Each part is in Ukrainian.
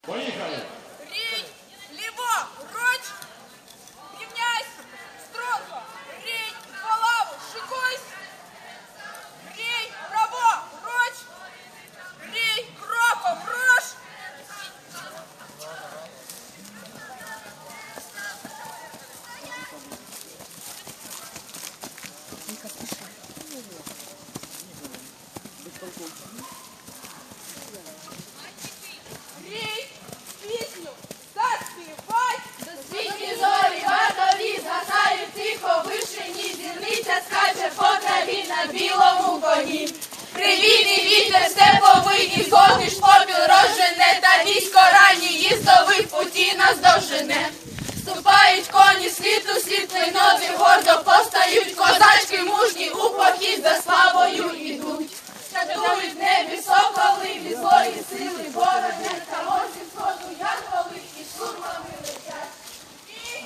Поїхали! Рій, ліво, руч, рівняйсь, строго, рій, голову, шикуйсь, рій, право, руч, рій, кроком, руш. Рій, пісню, заспівай, Світлі зорі вартові згасають тихо в вишині, зірниця скаче по траві на білому коні. Привітний вітер степовий, і згодиш попіл розжене, та військо ранні їздових путі наздовжене. Ступають коні слід у слід клинові, гордо постають козачки мужні, у похід за славою ідуть. Чатують в небі соколи, від злої сили боронять, та морзі сходу янголи і штурмами летять. рій,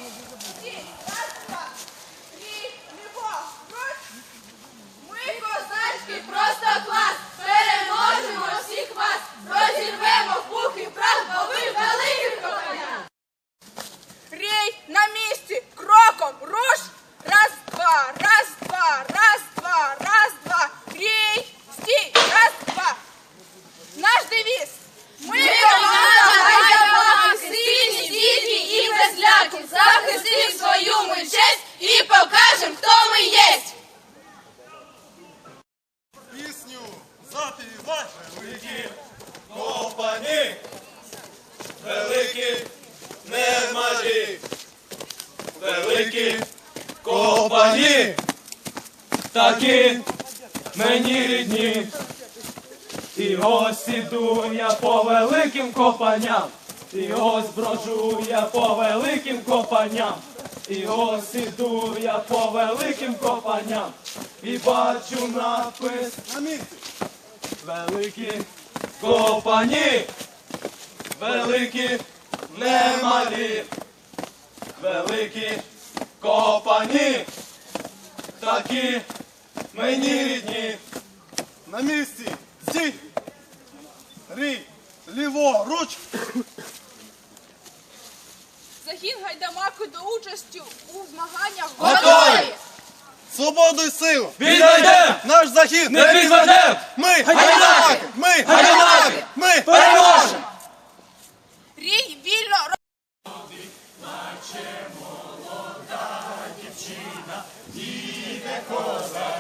рій, раз, два, рій, ліво, руч, Ми козачки, просто клас, переможемо всіх вас, розірвемо в пух і прах, бо ви великі кохання. Рій на місці, кроком, руш. Раз, два, раз, два, раз, два, раз, два. Рій, стій, раз, два. Наш девіз. Ми Ми команда Гайдамаки, сильні діти і без ляку, захистим свою ми честь і покажем, хто ми єсть. Пісню запівай великі компані, великі немалі, великі компані, такі мені рідні. І ось іду я по великим копанням, і ось брожу я по великим копанням, і ось іду я по великим копанням, і бачу напис на місці. великі копані, великі немалі, великі копані, такі мені рідні. На місці. Стій. Рій. Ліво. Руч. Загін гайдамаки до участі у змаганнях Готові! Свободу і силу. Відійдем! Наш захід. Не підведем! Ми Гайдамаки! Ми Гайдамаки! Ми Переможемо!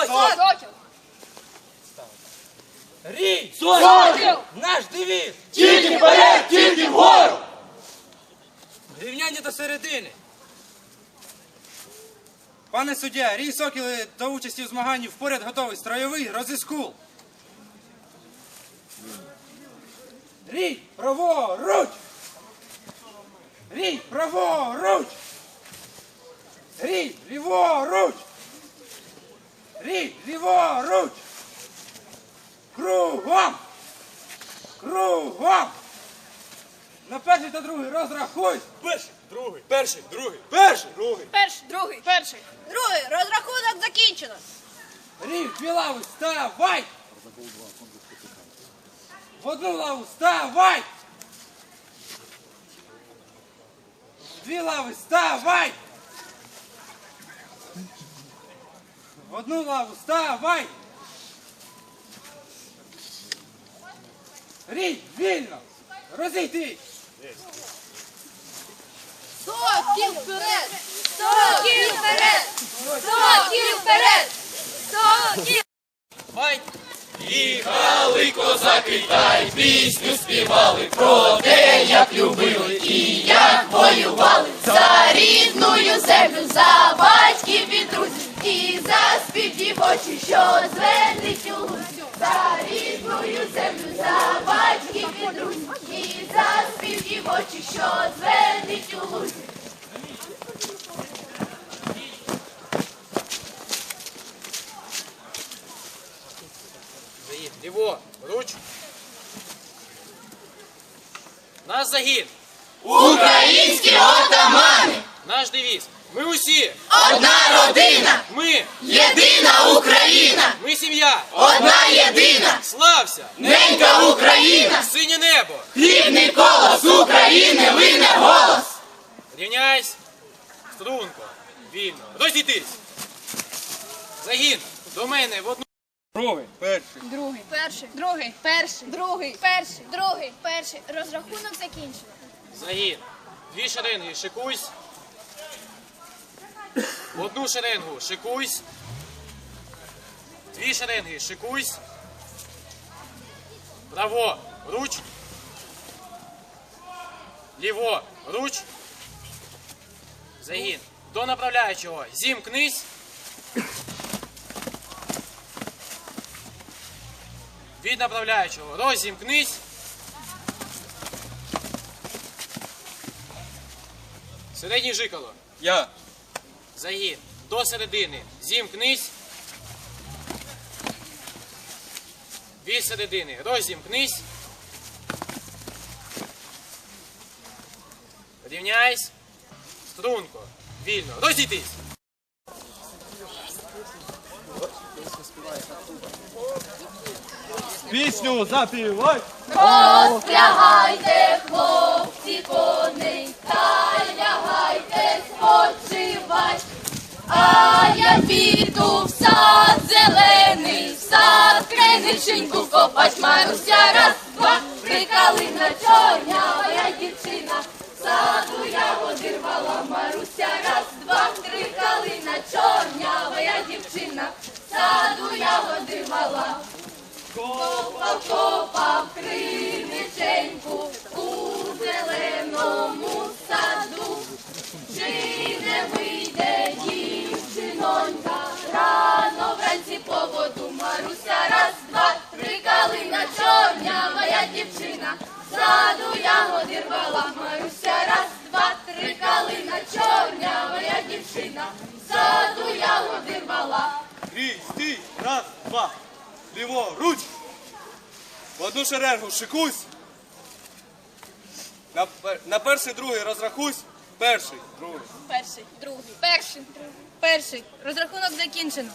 Сокіл! Сокіл. Рій! Сокіл! Наш девіз! Тільки вперед, тільки вгору! Рівняння до середини. Пане суддя, рій сокіли до участі у змаганні впоряд готовий. Строєвий, розіскул. Рій, праворуч! Рій, праворуч! Рій, ліворуч! Рій, ліворуч! Кругом! Кругом! На перший та другий розрахуй! Перший, другий, перший, другий, перший, другий. Перший, другий, перший. Другий, розрахунок закінчено. Рів, дві лави, вставай! В одну лаву, вставай! Дві лави, вставай! В одну лаву, вставай! Рій, вільно! Розійди! Сокіл вперед! Сокіл вперед! Сокіл вперед! Сокіл! Їхали козаки та й пісню співали про те, як любили і як Воювали за рідную землю, за батьків і друзів, І заспів дівочий, що звенить у за рідною землю, за батьків і друзів. І заспів дівочий, що звенить у гусю. Загін. Ліво, руч. Наш загін. Українські отамани, Наш девіз. Ми усі. одна родина, Ми. єдина Україна, Ми сім'я. одна єдина, Слався. ненька Україна, Синє небо. хлібний колос України лине голос. Рівняйсь. Струнко. Вільно. Розійтись. Загін. До мене в одну. Другий. Перший. Другий. Перший. Другий. Перший. Другий. Перший. Другий. Перший. Розрахунок закінчено. Загін. Дві шеренги. Шикуйсь. В Одну шеренгу. Шикуйсь. Дві шеренги. Шикуйсь. Право. Руч. Ліво. Руч. Загін. До направляючого. Зімкнись. Від направляючого. Розімкнись. Середній жикало. Я. Загін. До середини. Зімкнись. Від середини. Розімкнись. Рівняйсь. Струнко. Вільно. Розійтись. Пісню запівай. Розпрягайте, я піду в сад зелений, в сад криниченьку копать Маруся раз, два, прикалина чорня, моя дівчина, саду ягоди рвала Маруся раз, два, три калина чорня, моя дівчина, в саду ягоди рвала. Копав, копав криниченьку у зеленому саду. Чи не вийде вранці по воду Маруся раз, два, три калина чорня, моя дівчина, саду ягоди рвала Маруся раз, два, три калина чорня, моя дівчина, саду ягоди рвала. Рій, стій. Раз, два. Ліво, руч. В одну шеренгу шикусь. На, пер- на перший, другий розрахусь. Перший, другий. Перший. Другий. Перший. Перший. Розрахунок закінчено.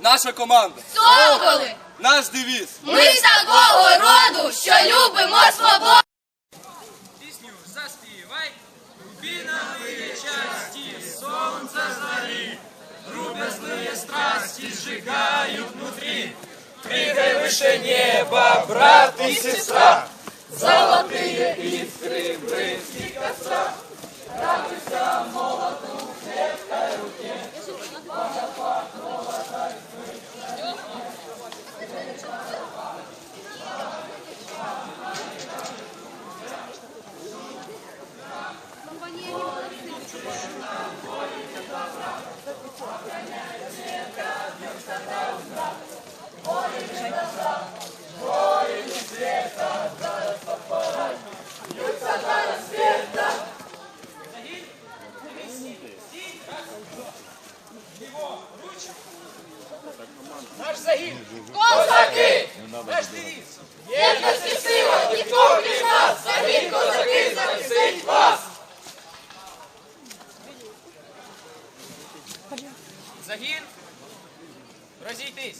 Наша команда. Соколи! Наш девіз. Ми з такого роду, що любимо свободу. Пісню заспівай. Рубінові часті сонця зорі. Рубезные страсти сжигают внутри. Прыгай выше неба, брат и сестра. Золотые искры брызги костра. Радуйся молоту Наш загін. Козаки! Наш девіз. Єдності сила, ніхто крім нас, загін козаки захистить вас! Загін. Розійтись.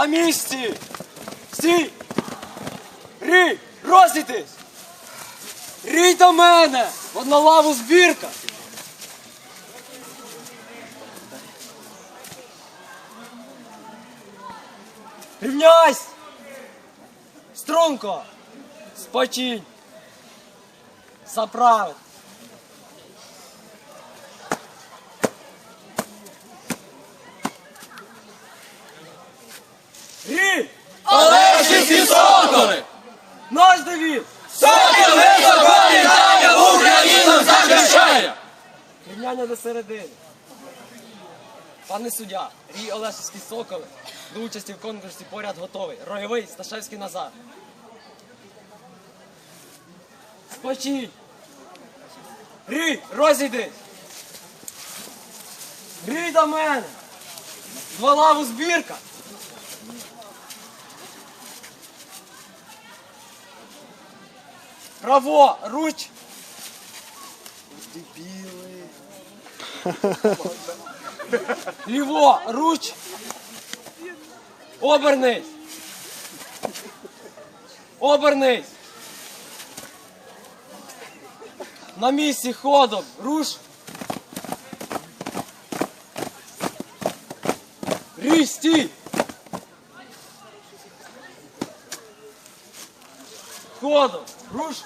На місці! Стій! Рі! Розійтись! Рій до мене! От на лаву збірка! Рівняйсь! Струнко! Спочинь! Заправить! Рій! Олешівські соколи! Наш Давід! Сокіл високо літає, Україну захищає! Рівняння до середини. Пане суддя, Рій Олешівський Соколи до участі в конкурсі поряд готовий. Ройовий Сташевський Назар. Спочинь! Рій, розійдись! Рій до мене! Два лаву збірка! Право, руч! Ліво, руч! Обернись! Обернись! На місці ходом! Руш! Рій, стій! Ходом! Руш!